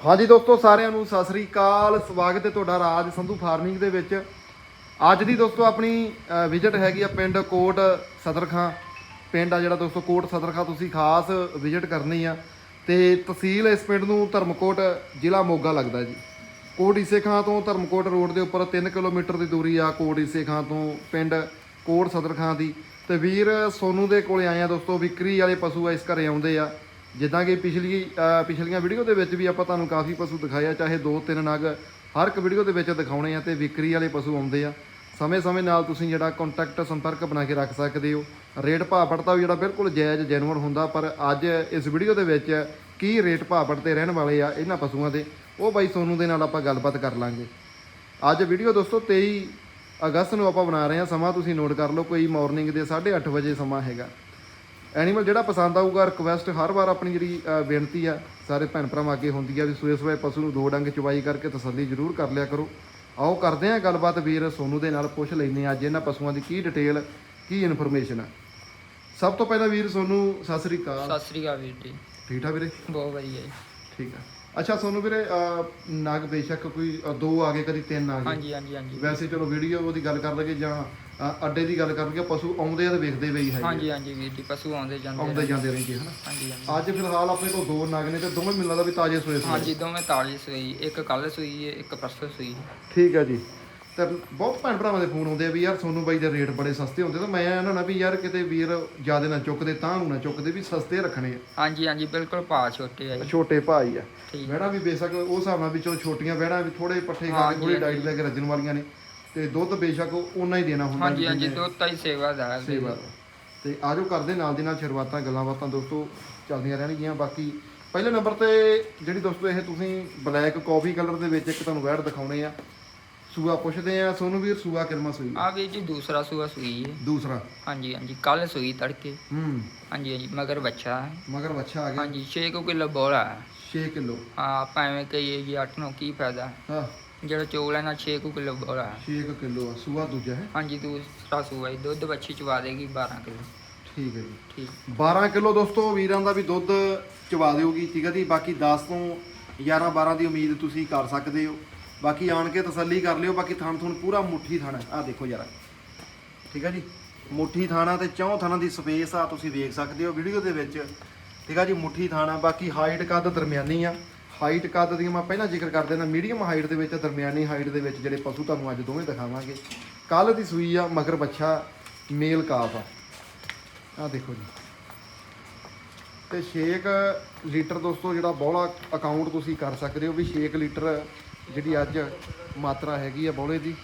ਹਾਂਜੀ ਦੋਸਤੋ, ਸਾਰਿਆਂ ਨੂੰ ਸਤਿ ਸ੍ਰੀ ਅਕਾਲ। ਸਵਾਗਤ ਹੈ ਤੁਹਾਡਾ ਰਾਜ ਸੰਧੂ ਫਾਰਮਿੰਗ ਦੇ ਵਿੱਚ। ਅੱਜ ਦੀ ਦੋਸਤੋ, ਆਪਣੀ ਵਿਜ਼ਿਟ ਹੈਗੀ ਆ ਪਿੰਡ ਕੋਟ ਸਦਰਖਾਂ। ਪਿੰਡ ਆ ਜਿਹੜਾ ਦੋਸਤੋ, ਕੋਟ ਸਦਰਖਾਂ ਤੁਸੀਂ ਖਾਸ ਵਿਜ਼ਿਟ ਕਰਨੀ ਆ। ਤੇ ਤਹਿਸੀਲ ਇਸ ਪਿੰਡ ਨੂੰ ਧਰਮਕੋਟ, ਜ਼ਿਲ੍ਹਾ ਮੋਗਾ ਲੱਗਦਾ ਜੀ। ਕੋਟ ਈਸੇ ਖਾਂ ਤੋਂ ਧਰਮਕੋਟ ਰੋਡ ਦੇ ਉੱਪਰ 3 ਕਿਲੋਮੀਟਰ ਦੀ ਦੂਰੀ ਆ ਕੋਟ ਈਸੇ ਖਾਂ ਤੋਂ ਪਿੰਡ ਕੋਟ ਸਦਰਖਾਂ ਦੀ। ਤੇ ਵੀਰ ਸੋਨੂ ਦੇ ਕੋਲੇ ਆਏ ਆ ਦੋਸਤੋ, ਵਿਕਰੀ ਵਾਲੇ ਪਸ਼ੂ ਆ, ਇਸ ਘਰੇ ਆਉਂਦੇ ਆ। ਜਿੱਦਾਂ ਕਿ ਪਿਛਲੀ ਪਿਛਲੀਆਂ ਵੀਡੀਓ ਦੇ ਵਿੱਚ ਵੀ ਆਪਾਂ ਤੁਹਾਨੂੰ ਕਾਫੀ ਪਸ਼ੂ ਦਿਖਾਇਆ ਚਾਹੇ ਦੋ ਤਿੰਨ ਨਗ, ਹਰ ਇੱਕ ਵੀਡੀਓ ਦੇ ਵਿੱਚ ਦਿਖਾਉਣੇ ਆ ਤੇ ਵਿਕਰੀ ਵਾਲੇ ਪਸ਼ੂ ਆਉਂਦੇ ਆ। ਸਮੇਂ-ਸਮੇਂ ਨਾਲ ਤੁਸੀਂ ਜਿਹੜਾ ਕੰਟੈਕਟ ਸੰਪਰਕ ਬਣਾ ਕੇ ਰੱਖ ਸਕਦੇ ਹੋ। ਰੇਟ ਭਾਅ ਪੜਤਾ ਵੀ ਜਿਹੜਾ ਬਿਲਕੁਲ ਜਾਇਜ਼ ਜੈਨੂਅਨ ਹੁੰਦਾ, ਪਰ ਅੱਜ ਇਸ ਵੀਡੀਓ ਦੇ ਵਿੱਚ ਕੀ ਰੇਟ ਭਾਅ ਪੜਤੇ ਰਹਿਣ ਵਾਲੇ ਆ ਇਹਨਾਂ ਪਸ਼ੂਆਂ ਦੇ, ਉਹ ਬਾਈ ਸੋਨੂ ਦੇ ਨਾਲ ਆਪਾਂ ਗੱਲਬਾਤ ਕਰ ਲਾਂਗੇ। ਅੱਜ ਵੀਡੀਓ ਦੋਸਤੋ 23 ਅਗਸਤ ਨੂੰ ਆਪਾਂ ਬਣਾ ਰਹੇ ਹਾਂ ਸਮਾਂ ਤੁਸੀਂ ਨੋਟ ਕਰ ਲਓ, ਕੋਈ ਮਾਰਨਿੰਗ ਦੇ 8:30 ਵਜੇ ਸਮਾਂ ਹੈਗਾ। ਐਨੀਮਲ ਜਿਹੜਾ ਪਸੰਦ ਆਊਗਾ ਰਿਕਵੈਸਟ ਹਰ ਵਾਰ ਆਪਣੀ ਜਿਹੜੀ ਬੇਨਤੀ ਆ ਸਾਰੇ ਭੈਣ ਭਰਾਵਾਂ ਅੱਗੇ ਹੁੰਦੀ ਆ ਵੀ ਸੂਏ ਸੂਏ ਪਸ਼ੂ ਨੂੰ ਦੋ ਡੰਗ ਚਵਾਈ ਕਰਕੇ ਤਸੱਲੀ ਜ਼ਰੂਰ ਕਰ ਲਿਆ ਕਰੋ। ਆਓ ਕਰਦੇ ਆ ਗੱਲਬਾਤ ਵੀਰ ਸੋਨੂ ਦੇ ਨਾਲ ਪੁੱਛ ਲੈਂਦੇ ਆ ਅੱਜ ਇਹਨਾਂ ਪਸ਼ੂਆਂ ਦੀ ਕੀ ਡਿਟੇਲ ਕੀ ਇਨਫੋਰਮੇਸ਼ਨ ਆ। ਸਭ ਤੋਂ ਪਹਿਲਾਂ ਵੀਰ ਸੋਨੂ ਸਤਿ ਸ੍ਰੀ ਅਕਾਲ। ਸਤਿ ਸ੍ਰੀ ਅਕਾਲ ਵੀਰ ਜੀ। ਠੀਕ ਠਾਕ ਵੀਰੇ? ਬਹੁਤ ਵਧੀਆ ਜੀ। ਠੀਕ ਆ। ਅੱਛਾ ਸੋਨੂ ਵੀਰੇ ਅ, ਨਗ ਬੇਸ਼ੱਕ ਕੋਈ ਦੋ ਆ ਗਏ ਕਦੀ ਤਿੰਨ ਆ ਗਏ। ਹਾਂਜੀ ਹਾਂਜੀ ਹਾਂਜੀ। ਵੈਸੇ ਚਲੋ ਵੀਡੀਓ ਉਹਦੀ ਗੱਲ ਕਰ ਲਈਏ ਜਾਂ ਅੱਡੇ ਦੀ ਗੱਲ ਕਰ ਲਈਏ ਪਸ਼ੂ ਆਉਂਦੇ ਆ ਤੇ ਵੇਖਦੇ ਵੀ ਆ। ਹਾਂਜੀ ਹਾਂਜੀ ਵੀਰ ਜੀ ਪਸ਼ੂ ਆਉਂਦੇ ਜਾਂਦੇ ਆਉਂਦੇ ਜਾਂਦੇ ਰਹਿੰਦੇ ਹਨਾ? ਹਾਂਜੀ ਹਾਂਜੀ। ਅੱਜ ਫਿਲਹਾਲ ਆਪਣੇ ਕੋਲ ਦੋ ਨਗ ਨੇ ਤੇ ਦੋਵੇਂ ਮੈਨੂੰ ਲੱਗਦਾ ਵੀ ਤਾਜ਼ੇ ਸੋਏ ਸੀ ਹਾਂਜੀ ਦੋਵੇਂ ਤਾਲੀ ਸੂਈ ਇੱਕ ਕੱਲ ਸੂਈ ਹੈ ਇੱਕ ਪਰਸੋਂ ਸੂਈ ਹੈ। ਠੀਕ ਹੈ ਜੀ। ਤੇ ਬਹੁਤ ਭੈਣ ਭਰਾਵਾਂ ਦੇ ਫੋਨ ਆਉਂਦੇ ਆ ਵੀ ਯਾਰ ਸੋਨੂ ਬਾਈ ਦੇ ਰੇਟ ਬੜੇ ਸਸਤੇ ਹੁੰਦੇ ਤਾਂ ਮੈਂ ਇਹਨਾਂ ਨਾਲ ਵੀ ਯਾਰ ਕਿਤੇ ਵੀਰ ਜ਼ਿਆਦਾ ਨਾ ਚੁੱਕਦੇ ਤਾਂ ਨੂੰ ਨਾ ਚੁੱਕਦੇ ਵੀ ਸਸਤੇ ਰੱਖਣੇ ਆ। ਹਾਂਜੀ ਹਾਂਜੀ ਬਿਲਕੁਲ ਭਾਅ ਛੋਟੇ ਆ ਜੀ। ਛੋਟੇ ਭਾਈ ਆ। ਠੀਕ। ਵੀ ਬੇਸ਼ੱਕ ਉਸ ਹਿਸਾਬ ਨਾਲ ਵੀ ਚਲੋ ਛੋਟੀਆਂ ਵਹਿਣਾ ਵੀ ਥੋੜੇ ਪੱਠੇ ਖਾ ਕੇ ਹਾਂਜੀ, ਥੋੜੀ ਡਾਈਟ ਲੈ ਕੇ ਰੱਜਣ ਵਾਲੀਆਂ ਨੇ ਤੇ ਦੁੱਧ ਬੇਸ਼ੱਕ ਉਨਾ ਹੀ ਦੇਣਾ ਹੁੰਦਾ ਹਾਂਜੀ ਹਾਂਜੀ ਦੁੱਧ ਤਾਂ ਹੀ ਸੇਵਾ ਦਾ ਹੈ। ਸੇਵਾ ਦਾ। ਤੇ ਆਜੋ ਕਰਦੇ ਨਾਲ ਦੀ ਨਾਲ ਸ਼ੁਰੂਆਤਾਂ ਗੱਲਾਂ ਬਾਤਾਂ ਦੋਸਤੋ ਚੱਲਦੀਆਂ ਰਹਿਣਗੀਆਂ। ਬਾਕੀ ਪਹਿਲੇ ਨੰਬਰ ਤੇ ਜਿਹੜੀ ਦੋਸਤੋ ਇਹ ਤੁਸੀਂ ਬਲੈਕ ਕਾਫੀ ਕਲਰ ਦੇ ਵਿੱਚ ਇੱਕ ਤੁਹਾਨੂੰ ਵੈੜ ਦਿਖਾਉਣੇ ਆ। ਸੂਆ ਪੁੱਛਦੇ ਆ ਸੋਨੂੰ ਵੀਰ ਸੂਆ ਕਿਰਮਾ ਸੂਈ ਆ? ਵੀਰ ਜੀ ਦੂਸਰਾ ਸੂਆ ਸੂਈ ਹੈ। ਦੂਸਰਾ? ਹਾਂਜੀ ਹਾਂਜੀ ਕੱਲ ਸੂਈ ਤੜਕੇ। ਹੂੰ। ਹਾਂਜੀ ਹਾਂਜੀ ਮਗਰ ਬੱਚਾ ਹੈ। ਮਗਰ ਬੱਚਾ ਆ ਗਿਆ। ਹਾਂਜੀ 6 ਕਿਲੋ ਬੋਲਾ ਹੈ। 6 ਕਿਲੋ। ਹਾਂ ਭਾਵੇਂ ਕਹੀਏ ਜੀ 8 ਨੂੰ ਕੀ ਫਾਇਦਾ। ਹਾਂ। ਜਿਹੜਾ ਚੋਲ ਹੈ ਨਾ 6 ਕਿਲੋ ਬੋਲਾ ਹੈ। 6 ਕਿਲੋ ਆ ਸੂਆ ਦੂਜਾ ਹੈ। ਹਾਂਜੀ ਦੂਸਰਾ ਸੂਆ ਜੀ ਦੁੱਧ ਬੱਚੀ ਚਵਾ ਦੇਗੀ 12 ਕਿਲੋ। ਠੀਕ ਹੈ ਜੀ। ਠੀਕ। 12 ਕਿਲੋ ਦੋਸਤੋ ਵੀਰਾਂ ਦਾ ਵੀ ਦੁੱਧ ਚਵਾ ਦਿਓਗੀ ਠੀਕ ਹੈ ਜੀ। ਬਾਕੀ 10 ਤੋਂ 11 12 ਦੀ ਉਮੀਦ ਤੁਸੀਂ ਕਰ ਸਕਦੇ ਹੋ। ਬਾਕੀ ਆਣ ਕੇ ਤਸੱਲੀ ਕਰ ਲਿਓ, ਬਾਕੀ ਥਣ ਥਣ ਪੂਰਾ ਮੁੱਠੀ ਥਾਣਾ ਆ ਦੇਖੋ ਯਾਰ ਠੀਕ ਆ ਜੀ? ਮੁੱਠੀ ਥਾਣਾ ਤੇ ਚੌਂ ਥਾਣਾ ਦੀ ਸਪੇਸ ਆ, ਤੁਸੀਂ ਵੇਖ ਸਕਦੇ ਹੋ ਵੀਡੀਓ ਦੇ ਵਿੱਚ। ਠੀਕ ਆ ਜੀ, ਮੁੱਠੀ ਥਾਣਾ ਬਾਕੀ ਹਾਈਟ ਕੱਦ ਦਰਮਿਆਨੀ ਆ। ਹਾਈਟ ਕੱਦ ਦੀ ਮੈਂ ਪਹਿਲਾਂ ਜ਼ਿਕਰ ਕਰ ਦੇਣਾ ਮੀਡੀਅਮ ਹਾਈਟ ਦੇ ਵਿੱਚ, ਦਰਮਿਆਨੀ ਹਾਈਟ ਦੇ ਵਿੱਚ ਜਿਹੜੇ ਪਸ਼ੂ ਤੁਹਾਨੂੰ ਅੱਜ ਦੋਵੇਂ ਦਿਖਾਵਾਂਗੇ। ਕੱਲ ਦੀ ਸੂਈ ਆ, ਮਗਰ ਬੱਛਾ, ਮੇਲ ਕਾਫ ਆ। ਆ ਦੇਖੋ ਜੀ। ਤੇ 6 ਲੀਟਰ ਦੋਸਤੋ, ਜਿਹੜਾ ਬੋਲਾ ਅਕਾਊਂਟ ਤੁਸੀਂ ਕਰ ਸਕਦੇ ਹੋ ਵੀ 6 ਲੀਟਰ ਜਿਹੜੀ ਅੱਜ ਮਾਤਰਾ ਹੈਗੀ ਆ ਬੋਲੇ ਦੀ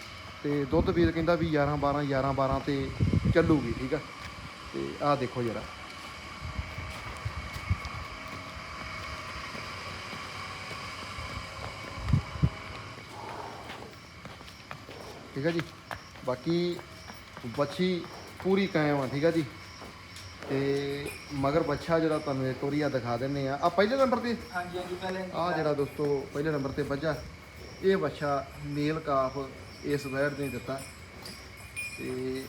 ਤੇ ਦੁੱਧ ਵੀਰ ਕਹਿੰਦਾ ਵੀ 11 12 11 12 ਤੇ ਚੱਲੂਗੀ ਠੀਕ ਆ? ਤੇ ਆਹ ਦੇਖੋ ਜਰਾ। ਠੀਕ ਆ ਜੀ? ਬਾਕੀ ਬੱਚੀ ਪੂਰੀ ਕਾਇਮ ਆ ਠੀਕ ਆ ਜੀ? ਤੇ ਮਗਰ ਬੱਚਾ ਜਿਹੜਾ ਤੁਹਾਨੂੰ ਇੱਕ ਵਾਰੀ ਆ ਦਿਖਾ ਦਿੰਨੇ ਆ। ਆ ਪਹਿਲੇ ਨੰਬਰ ਤੇ? ਹਾਂਜੀ ਹਾਂਜੀ ਪਹਿਲੇ ਆ ਜਿਹੜਾ ਦੋਸਤੋ ਪਹਿਲੇ ਨੰਬਰ ਤੇ ਬੱਚਾ ਇਹ ਬੱਚਾ ਮੇਲ ਕਾਫ ਇਸ ਵੈੜ ਨੇ ਦਿੱਤਾ। ਤੇ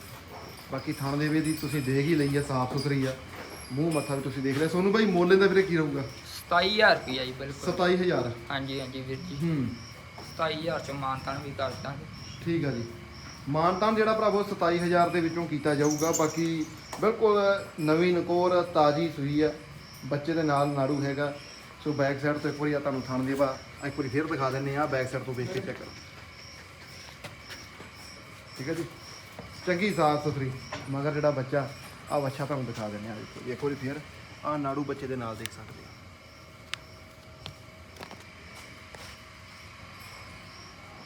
ਬਾਕੀ ਥਣ ਦੇ ਵੀ ਦੀ ਤੁਸੀਂ ਦੇਖ ਹੀ ਲਈ ਆ ਸਾਫ਼ ਸੁਥਰੀ ਆ। ਮੂੰਹ ਮੱਥਾ ਵੀ ਤੁਸੀਂ ਦੇਖ ਲਿਆ। ਸੋਨੂੰ ਭਾਈ ਮੁੱਲ ਇਹਦਾ ਵੀਰੇ ਕੀ ਰਹੂਗਾ? 27000 ਰੁਪਇਆ ਜੀ ਬਿਲਕੁਲ। 27000 ਹਾਂਜੀ ਹਾਂਜੀ ਵੀਰ ਜੀ। ਹੂੰ। 27000 ਚ ਮਾਨਤਾਨ ਵੀ ਕਰ ਦਾਂਗੇ। ਠੀਕ ਆ ਜੀ। ਮਾਨਤਾਨ ਜਿਹੜਾ ਭਰਾਵੋ 27000 ਦੇ ਵਿੱਚੋਂ ਕੀਤਾ ਜਾਊਗਾ। ਬਾਕੀ ਬਿਲਕੁਲ ਨਵੀਂ ਨਕੋਰ ਤਾਜੀ ਸੂਈ ਆ। ਬੱਚੇ ਦੇ ਨਾਲ ਨਾੜੂ ਹੈਗਾ। ਸੋ ਬੈਕ ਸਾਈਡ ਤੋਂ ਇੱਕ ਵਾਰੀ ਆ ਤੁਹਾਨੂੰ ਥਣ ਦੇਵਾ ਇੱਕ ਵਾਰੀ ਫੇਰ ਦਿਖਾ ਦਿੰਨੇ ਆ ਬੈਕ ਸਾਈਡ ਤੋਂ ਵੇਖ ਕੇ ਚੈੱਕ ਕਰੋ। ਠੀਕ ਹੈ ਜੀ? ਚੰਗੀ ਸਾਫ਼ ਸੁਥਰੀ, ਮਗਰ ਜਿਹੜਾ ਬੱਚਾ ਆ ਬੱਚਾ ਤੁਹਾਨੂੰ ਦਿਖਾ ਦਿੰਨੇ ਆ ਦੇਖੋ। ਇੱਕ ਵਾਰੀ ਫੇਰ ਆ ਨਾੜੂ ਬੱਚੇ ਦੇ ਨਾਲ ਦੇਖ ਸਕਦੇ ਆ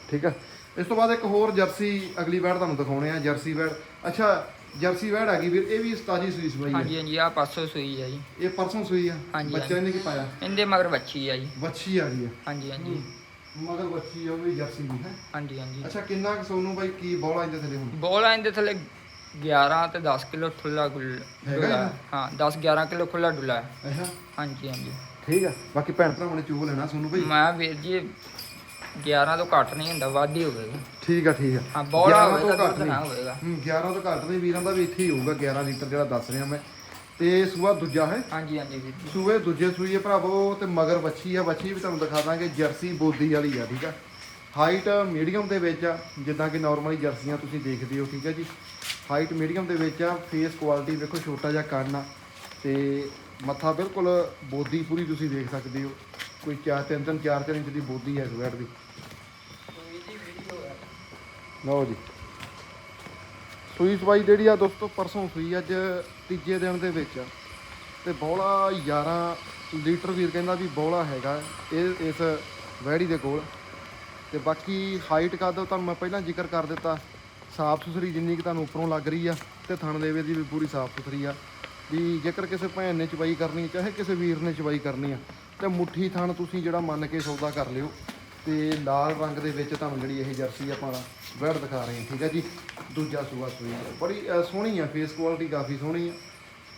ਠੀਕ ਆ ਇਸ ਤੋਂ ਬਾਅਦ ਇੱਕ ਹੋਰ ਜਰਸੀ ਅਗਲੀ ਵੈੜ ਤੁਹਾਨੂੰ ਦਿਖਾਉਣੇ ਆ, ਜਰਸੀ ਵੈੜ ਅੱਛਾ ਜਰਸੀ ਵੈੜ ਆ ਗਈ ਵੀਰ ਇਹ ਵੀ ਤਾਜੀ ਸੂਈ ਸੂਈ ਹੈ ਹਾਂਜੀ ਹਾਂਜੀ ਆ ਪਾਸੋਂ ਸੂਈ ਹੈ ਜੀ। ਇਹ ਪਰਸੋਂ ਸੂਈ ਆ ਹਾਂਜੀ, ਬੱਚਾ ਇਹਨੇ ਕੀ ਪਾਇਆ? ਇਹਦੇ ਮਗਰ ਬੱਚੀ ਆ ਜੀ। ਵੱਛੀ ਆ ਗਈ ਆ। ਹਾਂਜੀ ਹਾਂਜੀ। ਮਗਰ ਵੱਛੀ ਆ ਉਹ ਵੀ ਜਰਸੀ ਦੀ ਹੈ? ਹਾਂਜੀ ਹਾਂਜੀ। ਅੱਛਾ ਕਿੰਨਾ ਕੁ ਸੋਨੂੰ ਬਾਈ ਕੀ ਬੋਲਾ ਇਹਦੇ ਥੱਲੇ ਹੁਣ? ਬੋਲ ਆਂਦੇ ਥੱਲੇ 11 ਤੇ 10 ਕਿਲੋ ਖੁੱਲਾ ਗੁੱਲ ਹੈਗਾ ਡੁੱਲਾ। ਇਹਦਾ? ਹਾਂ 10 11 ਕਿਲੋ ਖੁੱਲਾ ਡੁੱਲਾ। ਹੈ। ਅੱਛਾ। ਹਾਂਜੀ ਹਾਂਜੀ। ਠੀਕ ਆ। ਬਾਕੀ ਭੈਣ ਭਰਾਵਾਂ ਨੇ ਚੂਹ ਲੈਣਾ ਸੋਨੂੰ ਬਾਈ। ਮੈਂ ਵੀਰ ਜੀ 11 ਤੋਂ ਘੱਟ ਨਹੀਂ ਹੁੰਦਾ ਵੱਧ ਹੀ ਹੋਵੇਗਾ। ਠੀਕ ਆ ਠੀਕ ਆ। ਹਾਂ ਬੋਲਾ 11 ਤੋਂ ਘੱਟ ਨਹੀਂ। ਹੋਵੇਗਾ। ਹੂੰ 11 ਤੋਂ ਘੱਟ ਨਹੀਂ ਵੀਰਾਂ ਦਾ ਵੀ ਇੱਥੇ ਹੀ ਹੋਊਗਾ 11 ਲੀਟਰ ਜਿਹੜਾ ਦੱਸ ਰਿਹਾ ਮੈਂ। ਤੇ ਸੂਆ ਦੂਜਾ ਹੈ? ਹਾਂਜੀ ਹਾਂਜੀ ਵੀਰ ਜੀ। ਸੂਏ ਦੂਜੇ ਸੂਈਏ ਭਰਾਵੋ ਤੇ ਮਗਰ ਵੱਛੀ ਆ ਵੱਛੀ ਵੀ ਤੁਹਾਨੂੰ ਦਿਖਾ ਦਾਂਗੇ ਜਰਸੀ ਬੋਦੀ ਵਾਲੀ ਆ ਠੀਕ ਆ। ਹਾਈਟ ਮੀਡੀਅਮ ਦੇ ਵਿੱਚ ਆ ਜਿੱਦਾਂ ਕਿ ਨਾਰਮਲੀ ਜਰਸੀਆਂ ਤੁਸੀਂ ਦੇਖਦੇ ਹੋ ਠੀਕ ਆ ਜੀ। ਹਾਈਟ ਮੀਡੀਅਮ ਦੇ ਵਿੱਚ ਆ ਫੇਸ ਕੁਆਲਿਟੀ ਵੇਖੋ ਛੋਟਾ ਜਿਹਾ ਕੰਨ ਆ ਤੇ ਮੱਥਾ ਬਿਲਕੁਲ ਬੋਦੀ ਪੂਰੀ ਤੁਸੀਂ ਦੇਖ ਸਕਦੇ ਹੋ। ਕੋਈ 4 3 3 4 4 ਇੰਚ ਦੀ ਬੋਦੀ ਹੈ ਇਸ ਦੀ। ਲਓ ਜੀ। ਸੂਈ ਸਵਾਈ ਜਿਹੜੀ ਆ ਦੋਸਤੋ, ਪਰਸੋਂ ਸੂਈ, ਅੱਜ ਤੀਜੇ ਦਿਨ ਦੇ ਵਿੱਚ। ਆ ਤੇ ਬੌਲਾ 11 ਲੀਟਰ ਵੀਰ ਕਹਿੰਦਾ ਵੀ ਬੌਲਾ ਹੈਗਾ ਇਹ, ਇਸ ਵੈੜੀ ਦੇ ਕੋਲ। ਤੇ ਬਾਕੀ ਹਾਈਟ ਕਦ ਤੁਹਾਨੂੰ ਮੈਂ ਪਹਿਲਾਂ ਜ਼ਿਕਰ ਕਰ ਦਿੱਤਾ। ਸਾਫ਼ ਸੁਥਰੀ ਜਿੰਨੀ ਕਿ ਤੁਹਾਨੂੰ ਉੱਪਰੋਂ ਲੱਗ ਰਹੀ ਆ, ਤੇ ਥਣ ਦੇ ਦੀ ਵੀ ਪੂਰੀ ਸਾਫ਼ ਸੁਥਰੀ ਆ। ਵੀ ਜੇਕਰ ਕਿਸੇ ਭੈਣ ਨੇ ਚਵਾਈ ਕਰਨੀ, ਚਾਹੇ ਕਿਸੇ ਵੀਰ ਨੇ ਚਵਾਈ ਕਰਨੀ ਆ ਤੇ ਮੁੱਠੀ ਥਣ ਤੁਸੀਂ ਜਿਹੜਾ ਮੰਨ ਕੇ ਸੌਦਾ ਕਰ ਲਿਓ ਤੇ ਲਾਲ ਰੰਗ ਦੇ ਵਿੱਚ ਤੁਹਾਨੂੰ ਜਿਹੜੀ ਇਹ ਜਰਸੀ ਆਪਾਂ ਵੈੜ ਦਿਖਾ ਰਹੇ ਹਾਂ। ਠੀਕ ਹੈ ਜੀ? ਦੂਜਾ ਸੂਆ ਸੂਈ ਆ। ਬੜੀ ਅ, ਸੋਹਣੀ ਆ ਫੇਸ ਕੁਆਲਿਟੀ ਕਾਫੀ ਸੋਹਣੀ ਆ।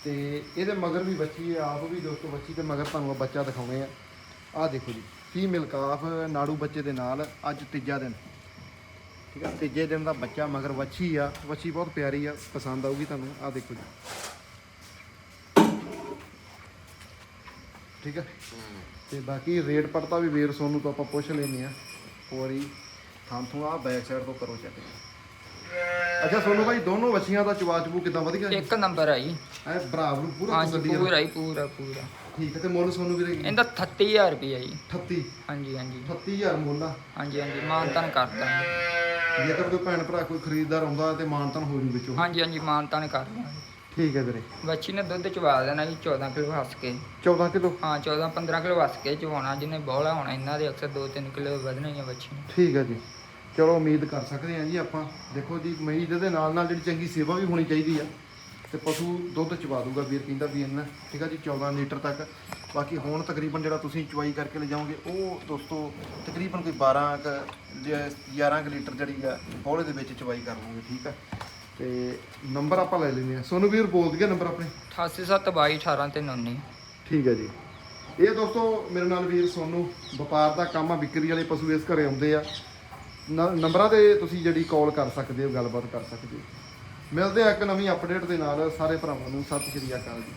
ਤੇ ਇਹਦੇ ਮਗਰ ਵੀ ਬੱਚੀ ਹੈ ਆਪ ਵੀ ਦੋਸਤੋ ਬੱਚੀ ਤੇ ਮਗਰ ਤੁਹਾਨੂੰ ਬੱਚਾ ਦਿਖਾਉਣੇ ਆ। ਆਹ ਦੇਖੋ ਜੀ ਫੀਮੇਲ ਕਾਫ ਨਾੜੂ ਬੱਚੇ ਦੇ ਨਾਲ ਅੱਜ ਤੀਜਾ ਦਿਨ। ਠੀਕ ਆ ਤੀਜੇ ਦਿਨ ਦਾ ਬੱਚਾ ਮਗਰ ਵੱਛੀ ਆ ਵੱਛੀ ਬਹੁਤ ਪਿਆਰੀ ਆ ਪਸੰਦ ਆਊਗੀ ਤੁਹਾਨੂੰ। ਆਹ ਦੇਖੋ ਜੀ। ਠੀਕ ਆ ਤੇ ਬਾਕੀ ਰੇਟ ਪੜਤਾ ਵੀ ਵੀਰ ਸੋਨੂੰ ਤੋਂ ਆਪਾਂ ਪੁੱਛ ਲੈਨੇ ਆ ਪੂਰੀ ਥਾਂ ਤੋਂ ਆ ਬੈਕ ਸਾਈਡ ਤੋਂ ਕਰੋ ਚੈੱਕ ਅੱਛਾ ਸੋਨੂੰ ਭਾਈ ਦੋਨੋਂ ਵੱਛੀਆਂ ਦਾ ਚਵਾ ਚਬੂ ਕਿਦਾਂ ਵਧੀਆ ਇੱਕ ਨੰਬਰ ਆ ਜੀ। ਐ ਬਰਾਬਰ ਨੂੰ ਪੂਰਾ ਹਾਂਜੀ ਵਾਲਾ। ਪੂਰਾ ਹੀ ਪੂਰਾ ਪੂਰਾ। ਠੀਕ ਹੈ ਤੇ ਮੁੱਲ ਸੋਨੂੰ ਵੀਰੇ ਕੀ? ਇਹਦਾ 38000 ਰੁਪਏ ਜੀ। 38 ਹਾਂਜੀ ਹਾਂਜੀ। 38000 ਮੁੱਲ ਆ। ਹਾਂਜੀ ਹਾਂਜੀ ਮਾਨਤਨ ਕਰਦਾ ਜੇਕਰ ਕੋਈ ਭੈਣ ਭਰਾ ਕੋਈ ਖਰੀਦਦਾਰ ਆਉਂਦਾ ਤੇ ਮਾਨਤਨ ਹੋ ਜੂ ਵਿੱਚੋਂ। ਹਾਂਜੀ ਹਾਂਜੀ ਮਾਨਤਨ ਕਰਦਾ ਠੀਕ ਹੈ ਵੀਰੇ। ਬੱਚੀ ਨੇ ਦੁੱਧ ਚਵਾ ਦੇਣਾ ਜੀ 14 ਕਿਲੋ ਹੱਸ ਕੇ। 14 ਕਿਲੋ? ਹਾਂ 14 15 ਕਿਲੋ ਹੱਸ ਕੇ ਚਵਾਉਣਾ ਜਿਹਨੇ ਬੋਲਾ ਹੋਣਾ ਇਹਨਾਂ ਦੇ ਅਕਸਰ 2-3 ਕਿਲੋ ਵਧਣਾ ਹੀ ਆ ਬੱਚੀ ਨੇ ਠੀਕ ਹੈ ਜੀ। ਚਲੋ ਉਮੀਦ ਕਰ ਸਕਦੇ ਹਾਂ ਜੀ ਆਪਾਂ। ਦੇਖੋ ਜੀ ਮਰੀਜ਼ ਦੇ ਨਾਲ ਨਾਲ ਜਿਹੜੀ ਚੰਗੀ ਸੇਵਾ ਵੀ ਹੋਣੀ ਚਾਹੀਦੀ ਆ। ਤੇ ਪਸ਼ੂ ਦੁੱਧ ਚਵਾ ਦੂਗਾ ਵੀਰ ਕਹਿੰਦਾ ਵੀ ਇਹਨਾਂ ਠੀਕ ਆ ਜੀ 14 ਲੀਟਰ ਤੱਕ। ਬਾਕੀ ਹੁਣ ਤਕਰੀਬਨ ਜਿਹੜਾ ਤੁਸੀਂ ਚਵਾਈ ਕਰਕੇ ਲੈ ਜਾਓਗੇ ਉਹ ਦੋਸਤੋ ਤਕਰੀਬਨ ਕੋਈ 12 ਕ 11 ਕ ਲੀਟਰ ਜਿਹੜੀ ਆ ਬੋਲੇ ਦੇ ਵਿੱਚ ਚਵਾਈ ਕਰ ਲਵਾਂਗੇ ਠੀਕ ਆ। ਤੇ ਨੰਬਰ ਆਪਾਂ ਲੈ ਲੈਂਦੇ ਆ ਸੋਨੂੰ ਵੀਰ ਬੋਲ ਦਈਏ ਨੰਬਰ ਆਪਣੇ। 8722 ਤੇ 19 ਠੀਕ ਹੈ ਜੀ। ਇਹ ਦੋਸਤੋ ਮੇਰੇ ਨਾਲ ਵੀਰ ਸੋਨੂੰ ਵਪਾਰ ਦਾ ਕੰਮ ਆ ਵਿਕਰੀ ਵਾਲੇ ਪਸ਼ੂ ਇਸ ਘਰੇ ਆਉਂਦੇ ਆ। ਨੰਬਰਾਂ ਤੇ ਤੁਸੀਂ ਜਿਹੜੀ ਕਾਲ ਕਰ ਸਕਦੇ ਹੋ ਗੱਲਬਾਤ ਕਰ ਸਕਦੇ ਹੋ। ਮਿਲਦੇ ਆ ਇੱਕ ਨਵੀਂ ਅਪਡੇਟ ਦੇ ਨਾਲ। ਸਾਰੇ ਭਰਾਵਾਂ ਨੂੰ ਸਤਿ ਸ਼੍ਰੀ ਅਕਾਲ ਜੀ।